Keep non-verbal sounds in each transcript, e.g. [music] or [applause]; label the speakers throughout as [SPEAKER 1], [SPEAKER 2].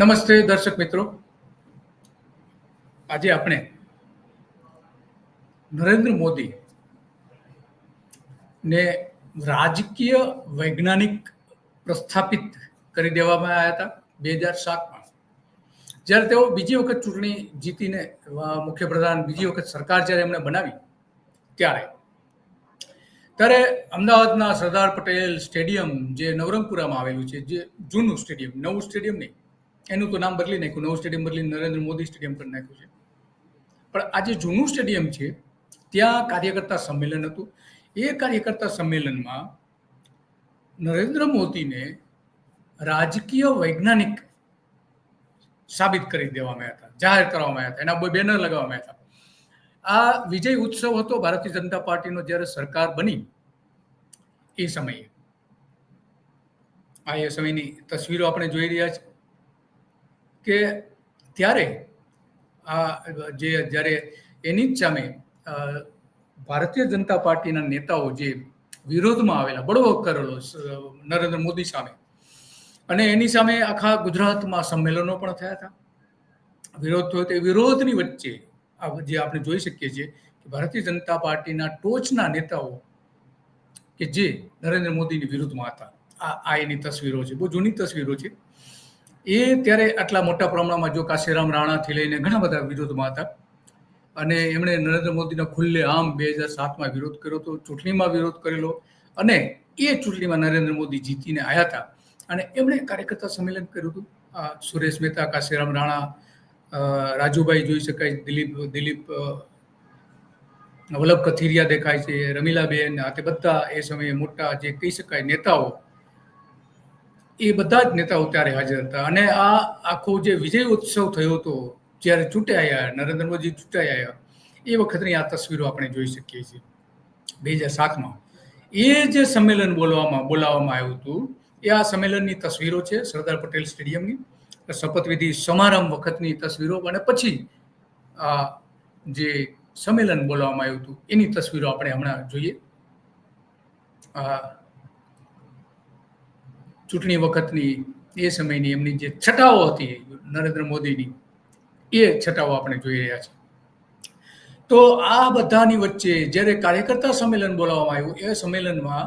[SPEAKER 1] નમસ્તે દર્શક મિત્રો. આજે આપણે નરેન્દ્ર મોદી ને રાજકીય વૈજ્ઞાનિક પ્રસ્થાપિત કરી દેવામાં આવ્યા હતા બે હજાર સાતમાં. જ્યારે તેઓ બીજી વખત ચૂંટણી જીતીને મુખ્યપ્રધાન બીજી વખત સરકાર જ્યારે એમણે બનાવી, ત્યારે. ત્યારે અમદાવાદના સરદાર પટેલ સ્ટેડિયમ જે નવરંગપુરામાં આવેલું છે, જે જૂનું સ્ટેડિયમ, નવું સ્ટેડિયમ નહીં એનું તો નામ બદલી નાખ્યું. નવું સ્ટેડિયમ બદલી નરેન્દ્ર મોદી સ્ટેડિયમ કરી નાખ્યું છે. પણ આ જે જૂનું સ્ટેડિયમ છે, ત્યાં કાર્યકર્તા સંમેલન હતું. એ કાર્યકર્તા સંમેલનમાં નરેન્દ્ર મોદીને રાજકીય વૈજ્ઞાનિક સાબિત કરી દેવામાં આવ્યા હતા, જાહેર કરવામાં આવ્યા હતા. એના બે બેનર લગાવવામાં હતા. આ વિજય ઉત્સવ હતો ભારતીય જનતા પાર્ટીનો જ્યારે સરકાર બની, એ સમયે. આ એ સમયની તસવીરો આપણે જોઈ રહ્યા છીએ. કે ત્યારે, આ, જે જ્યારે એની જ સામે ભારતીય જનતા પાર્ટીના નેતાઓ જે વિરોધમાં આવેલા, બળવો કરેલો નરેન્દ્ર મોદી સામે. અને એની સામે આખા ગુજરાતમાં સંમેલનો પણ થયા હતા. વિરોધ થયો તે વિરોધની વચ્ચે જે આપણે જોઈ શકીએ છીએ કે ભારતીય જનતા પાર્ટીના ટોચના નેતાઓ કે જે નરેન્દ્ર મોદીની વિરુદ્ધમાં હતા. આ આ એની તસવીરો છે, બહુ જૂની તસવીરો છે. એ ત્યારે આટલા મોટા પ્રમાણમાં જો કાશીરામ રાણાથી લઈને ઘણા બધા વિરોધમાં હતા. અને એમણે નરેન્દ્ર મોદીનો ખુલ્લે આમ બે હજાર સાતમાં વિરોધ કર્યો હતો, ચૂંટણીમાં વિરોધ કરેલો. અને એ ચૂંટણીમાં નરેન્દ્ર મોદી જીતીને આવ્યા હતા. અને એમણે કાર્યકર્તા સંમેલન કર્યું હતું. આ સુરેશ મહેતા, કાશીરામ રાણા રાજુભાઈ જોઈ શકાય, દિલીપ દિલીપ વલ્લભ કથિરિયા દેખાય છે, રમીલાબેન, આ તે બધા એ સમયે મોટા જે કહી શકાય નેતાઓ એ બધા જ નેતાઓ ત્યારે હાજર હતા. અને આ આખો જે વિજય ઉત્સવ થયો હતો, જ્યારે ચૂંટાયા, નરેન્દ્ર મોદી ચૂંટાયા, એ વખતની આ તસવીરો આપણે જોઈ શકીએ છીએ. બે હજાર સાતમાં. એ જે સંમેલન બોલવામાં, બોલાવવામાં આવ્યું હતું, એ આ સંમેલનની તસવીરો છે સરદાર પટેલ સ્ટેડિયમની. શપથવિધિ સમારંભ વખતની તસવીરો, અને પછી આ જે સંમેલન બોલાવવામાં આવ્યું હતું, એની તસવીરો આપણે હમણાં જોઈએ. આ ચૂંટણી વખતની એ સમયની એમની જે છટાઓ હતી નરેન્દ્ર મોદીની, એ છટાઓ આપણે જોઈ રહ્યા છીએ. તો આ બધાની વચ્ચે જ્યારે કાર્યકર્તા સંમેલન બોલાવવામાં આવ્યું, એ સંમેલનમાં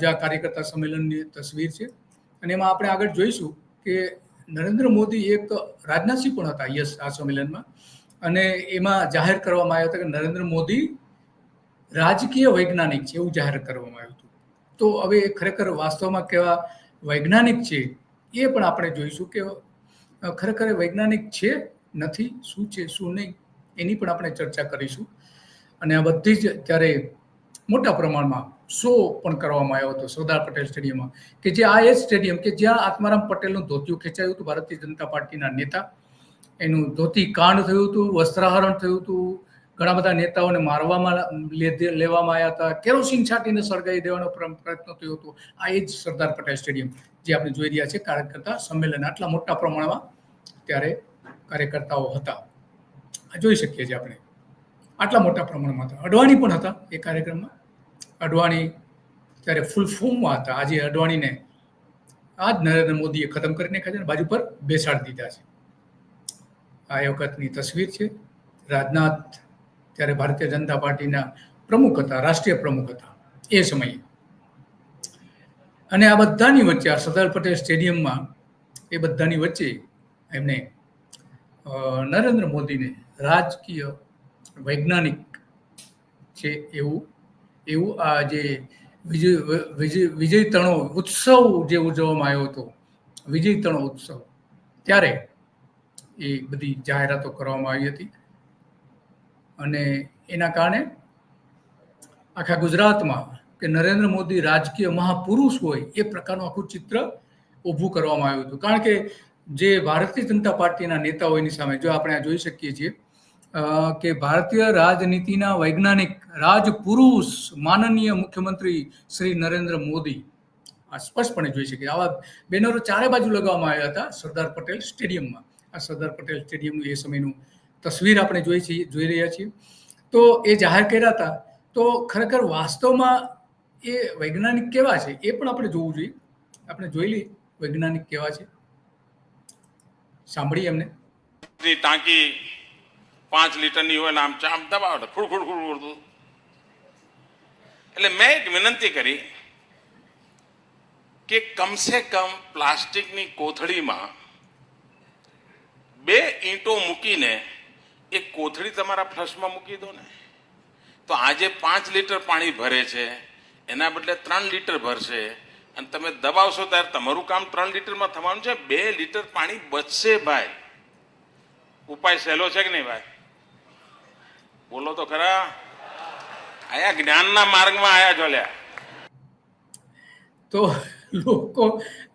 [SPEAKER 1] જે આ કાર્યકર્તા સંમેલનની તસવીર છે, અને એમાં આપણે આગળ જોઈશું કે નરેન્દ્ર મોદી એક રાજનાથસિંહ પણ હતા, યસ, આ સંમેલનમાં. અને એમાં જાહેર કરવામાં આવ્યો હતો કે નરેન્દ્ર મોદી રાજકીય વૈજ્ઞાનિક છે એવું જાહેર કરવામાં આવ્યું હતું. તો હવે એ ખરેખર વાસ્તવમાં કેવા વૈજ્ઞાનિક છે એ પણ આપણે જોઈશું કે ખરેખર વૈજ્ઞાનિક છે, નથી, શું છે, શું નહીં, એની પણ આપણે ચર્ચા કરીશું. અને આ બધી જ ત્યારે મોટા પ્રમાણમાં શો પણ કરવામાં આવ્યો હતો સરદાર પટેલ સ્ટેડિયમમાં, કે જે આ એ સ્ટેડિયમ કે જ્યાં આત્મારામ પટેલનું ધોતિયું ખેંચાયું હતું, ભારતીય જનતા પાર્ટીના નેતા. એનું ધોતી કાંડ થયું હતું, વસ્ત્રાહરણ થયું હતું ઘણા બધા નેતાઓને મારવામાં લેવામાં આવ્યા હતા. કેરોસીન છાંટીને સળગાવી દેવાનો પ્રયત્ન થયો હતો. આ એ જ સરદાર પટેલ સ્ટેડિયમ જે આપણે જોઈ રહ્યા છીએ. કાર્યકર્તા સંમેલન આટલા મોટા પ્રમાણમાં ત્યારે કાર્યકર્તાઓ હતા. જોઈ શકીએ છીએ આપણે. આટલા મોટા પ્રમાણમાં હતા. અડવાણી પણ હતા એ કાર્યક્રમમાં. અડવાણી ત્યારે ફૂલ ફોર્મમાં હતા. આજે અડવાણીને આ જ નરેન્દ્ર મોદીએ ખતમ કરી નાખ્યા છે અને બાજુ પર બેસાડી દીધા છે. આ વખતની તસવીર છે. રાજનાથ ત્યારે ભારતીય જનતા પાર્ટીના પ્રમુખ હતા, રાષ્ટ્રીય પ્રમુખ હતા એ સમયે. અને આ બધાની વચ્ચે, આ સરદાર પટેલ સ્ટેડિયમમાં એ બધાની વચ્ચે એમને નરેન્દ્ર મોદીને રાજકીય વૈજ્ઞાનિક છે એવું એવું આ જે વિજય વિજય વિજય તણો ઉત્સવ જે ઉજવવામાં આવ્યો હતો વિજય તણો ઉત્સવ, ત્યારે એ બધી જાહેરાતો કરવામાં આવી હતી. અને એના કારણે આખા ગુજરાતમાં કે નરેન્દ્ર મોદી રાજકીય મહાપુરુષ હોય એ પ્રકારનું આખું ચિત્ર ઊભું કરવામાં આવ્યું હતું. કારણ કે જે ભારતીય જનતા પાર્ટીના નેતાઓ એની સામે, જો આપણે આ જોઈ શકીએ છીએ કે ભારતીય રાજનીતિના વૈજ્ઞાનિક રાજપુરુષ માનનીય મુખ્યમંત્રી શ્રી નરેન્દ્ર મોદી, આ સ્પષ્ટપણે જોઈ શકીએ. આવા બેનરો ચારે બાજુ લગાવવામાં આવ્યા હતા સરદાર પટેલ સ્ટેડિયમમાં. આ સરદાર પટેલ સ્ટેડિયમનું એ સમયનું તસવીર આપણે જોઈ છીએ જોઈ રહ્યા છીએ. તો એ જાહેર કર્યા હતા. તો ખરેખર વાસ્તવમાં એ વૈજ્ઞાનિક કેવા છે એ પણ આપણે જોવું જોઈએ. આપણે જોઈ લઈએ વૈજ્ઞાનિક કેવા છે. સાંભળી એમને.
[SPEAKER 2] ટાંકી પાંચ લીટરની હોય ને આમ ચામ દબાવે ખુડ ખુડ ખુડ ખુડતું એટલે મેં એક વિનંતી કરી કે કમસે કમ પ્લાસ્ટિકની કોથળીમાં બે ઈંટો મૂકીને એ કોથળી તમારા ફ્લશમાં મૂકી દો ને. તો આજે પાંચ લીટર પાણી ભરે છે, એના બદલે ત્રણ લીટર ભરશે, અને તમે દબાવશો ત્યારે તમારું કામ ત્રણ લીટરમાં થવાનું છે, બે લીટર પાણી બચશે ભાઈ. ઉપાય સહેલો છે કે નહીં ભાઈ? બોલો તો ખરા. આયા જ્ઞાનના માર્ગમાં આયા જોલ્યા
[SPEAKER 1] તો લોકો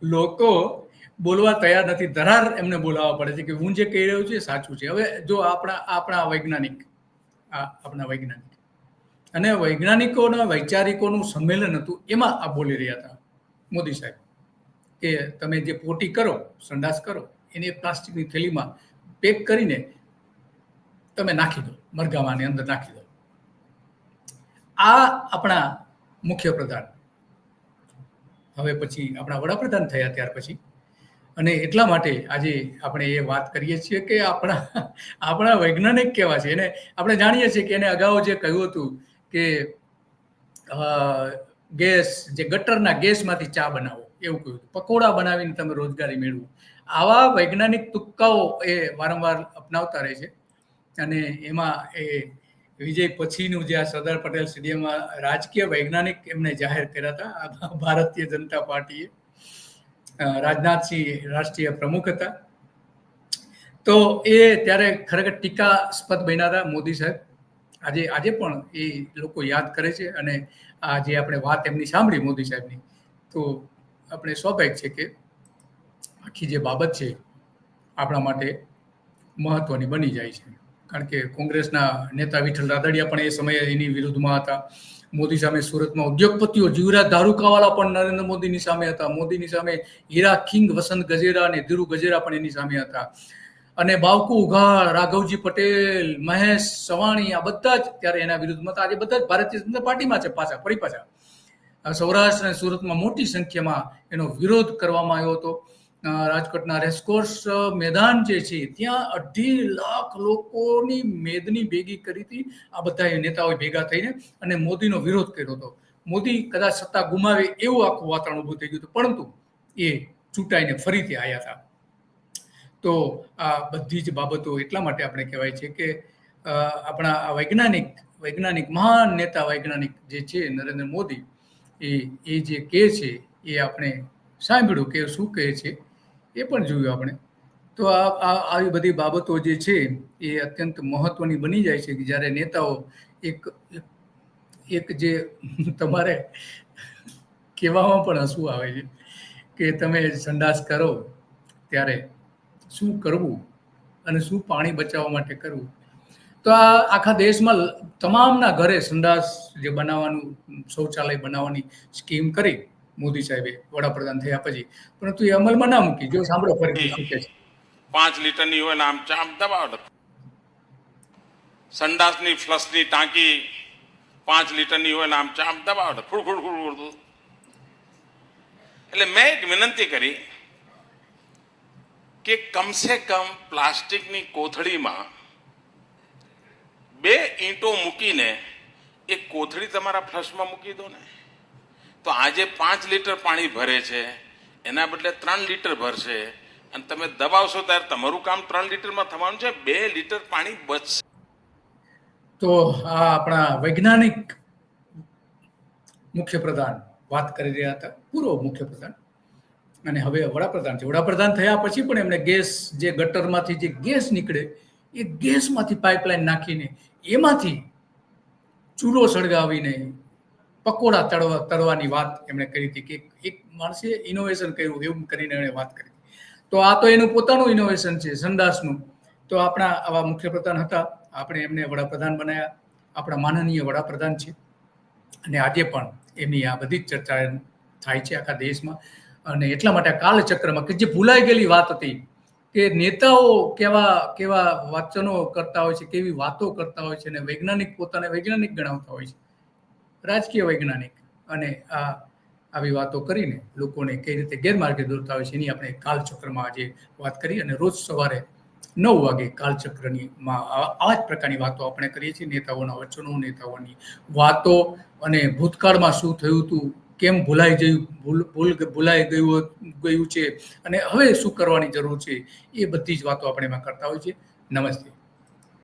[SPEAKER 1] લોકો બોલવા તૈયાર નથી, ધરાર એમને બોલાવવા પડે છે કે હું જે કહી રહ્યો છું એ સાચું છે. હવે જો આપણા આપણા વૈજ્ઞાનિક આપણા વૈજ્ઞાનિક અને વૈજ્ઞાનિકોના વૈચારિકોનું સંમેલન હતું, એમાં આ બોલી રહ્યા હતા મોદી સાહેબ કે તમે જે પોટી કરો, સંડાસ કરો, એને પ્લાસ્ટિકની થેલીમાં પેક કરીને તમે નાખી દો, મરઘામાંની અંદર નાખી દો. આ આપણા મુખ્ય પ્રધાન હવે પછી આપણા વડાપ્રધાન થયા ત્યાર પછી અને એટલા માટે આજે આપણે એ વાત કરીએ છીએ કે આપણા [laughs] આપણા વૈજ્ઞાનિક કેવા છે. એને આપણે જાણીએ છીએ કે એને અગાઉ જે કહ્યું હતું કે ગેસ, જે ગટરના ગેસમાંથી ચા બનાવો, એવું કહ્યું પકોડા બનાવીને તમે રોજગારી મેળવો. આવા વૈજ્ઞાનિક તુક્કાઓ એ વારંવાર અપનાવતા રહે છે. અને એમાં એ વિજય પછીનું જે આ સરદાર પટેલ સ્ટેડિયમમાં રાજકીય વૈજ્ઞાનિક એમને જાહેર કર્યા હતા ભારતીય જનતા પાર્ટીએ. રાજનાથસિંહ રાષ્ટ્રીય પ્રમુખ હતા. તો એ ત્યારે ખરેખર ટીકાસ્પદ બન્યા હતા મોદી સાહેબ. આજે આજે પણ એ લોકો યાદ કરે છે અને આ જે આપણે વાત એમની સાંભળી મોદી સાહેબની, તો આપણે સ્વાભાવિક છે કે આખી જે બાબત છે આપણા માટે મહત્વની બની જાય છે. કારણ કે કોંગ્રેસના નેતા વિઠ્ઠલ રાદડિયા પણ એ સમયે એની વિરુદ્ધમાં હતા. મોદી સામે સુરતમાં ઉદ્યોગપતિઓ જીવરાજ ધારુકાવાલા પણ નરેન્દ્ર મોદીની સામે હતા. મોદીની સામે હીરા કિંગ, વસંત ગજેરા અને ધીરુ ગજેરા પણ એની સામે હતા. અને બાવકુ ઉઘાડ, રાઘવજી પટેલ, મહેશ સવાણી, આ બધા જ ત્યારે એના વિરુદ્ધમાં હતા આજે બધા જ ભારતીય જનતા પાર્ટીમાં છે પાછા, ફરી પાછા. સૌરાષ્ટ્ર અને સુરતમાં મોટી સંખ્યામાં એનો વિરોધ કરવામાં આવ્યો હતો. રાજકોટના રેસકોર્સ મેદાન જે છે, ત્યાં અઢી લાખ લોકોની મેદની ભેગી કરી હતી. આ બધા નેતાઓએ ભેગા થઈને અને મોદીનો વિરોધ કર્યો હતો. મોદી કદાચ સત્તા ગુમાવે એવું આખું વાતાવરણ ઊભું થઈ ગયું હતું, પરંતુ એ ચૂંટાઈને ફરીથી આવ્યા હતા. તો આ બધી જ બાબતો એટલા માટે આપણે કહેવાય છે કે આપણા આ વૈજ્ઞાનિક વૈજ્ઞાનિક, મહાન નેતા વૈજ્ઞાનિક જે છે, નરેન્દ્ર મોદી, એ એ જે કહે છે, એ આપણે સાંભળ્યું કે શું કહે છે? એ પણ જોયું આપણે. તો આ આવી બધી બાબતો જે છે, એ અત્યંત મહત્વની બની જાય છે કે જ્યારે નેતાઓ એક એક જે તમારે કહેવામાં પણ હસવું આવે છે કે તમે સંડાસ કરો ત્યારે શું કરવું અને શું પાણી બચાવવા માટે કરવું? તો આ આખા દેશમાં તમામના ઘરે સંડાસ જે બનાવવાનું, શૌચાલય બનાવવાની સ્કીમ કરી મોદી સાહેબે વડાપ્રધાન થયા પછી. પરંતુ એ અમલમાં ના મૂકી. જો સાંભળો છે.
[SPEAKER 2] પાંચ લીટરની હોય ને આમ ચામ દબાવ સંડાસની ફ્લશની ટાંકી પાંચ લીટરની હોય ને આમ ચામ દબાવ ફૂડ ફૂડ ફૂડ ખુડ એટલે મેં એક વિનંતી કરી કે કમસે કમ પ્લાસ્ટિકની કોથળીમાં બે ઈંટો મૂકીને એ કોથળી તમારા ફ્લશમાં મૂકી દો ને. તો આજે પાંચ લીટર પાણી ભરે છે, એના બદલે ત્રણ લીટર ભરશે, અને તમે દબાવશો ત્યારે તમારું કામ ત્રણ લીટરમાં થવાનું છે, બે લીટર પાણી બચશે.
[SPEAKER 1] તો આ આપણા વૈજ્ઞાનિક મુખ્ય પ્રધાન વાત કરી રહ્યા હતા, પૂર્વ મુખ્ય પ્રધાન અને હવે વડાપ્રધાન છે. વડાપ્રધાન થયા પછી પણ એમણે ગેસ જે ગટરમાંથી જે ગેસ નીકળે, એ ગેસમાંથી પાઇપલાઇન નાખીને, એમાંથી ચૂલો સળગાવીને પકોડા તળવા, તળવાની વાત એમણે કરી હતી કે એક- માણસે ઇનોવેશન કર્યું એવું કરીને એમણે વાત કરી તો આ તો એનું પોતાનું ઇનોવેશન છે સંદાસનું તો આપણા આવા મુખ્યપ્રધાન હતા, આપણે એમને વડાપ્રધાન બનાવ્યા આપણા માનનીય વડાપ્રધાન છે. અને આજે પણ એમની આ બધી જ ચર્ચા થાય છે આખા દેશમાં. અને એટલા માટે કાલચક્રમાં કે જે ભૂલાઈ ગયેલી વાત હતી, કે નેતાઓ કેવા કેવા વાચનો કરતા હોય છે, કેવી વાતો કરતા હોય છે અને વૈજ્ઞાનિક પોતાને વૈજ્ઞાનિક ગણાવતા હોય છે. રાજકીય વૈજ્ઞાનિક અને આ આવી વાતો કરીને લોકોને કઈ રીતે ગેરમાર્ગે દોરતા હોય છે એની આપણે કાલચક્રમાં આજે વાત કરી અને રોજ સવારે નવ વાગે કાલચક્રની માં આ જ પ્રકારની વાતો આપણે કરીએ છીએ, નેતાઓના વચનો, નેતાઓની વાતો અને ભૂતકાળમાં શું થયું હતું, કેમ ભૂલાઈ ગયું ભૂલ ભૂલ ભૂલાઈ ગયું ગયું છે અને હવે શું કરવાની જરૂર છે એ બધી જ વાતો આપણે એમાં કરતા હોય છે. નમસ્તે.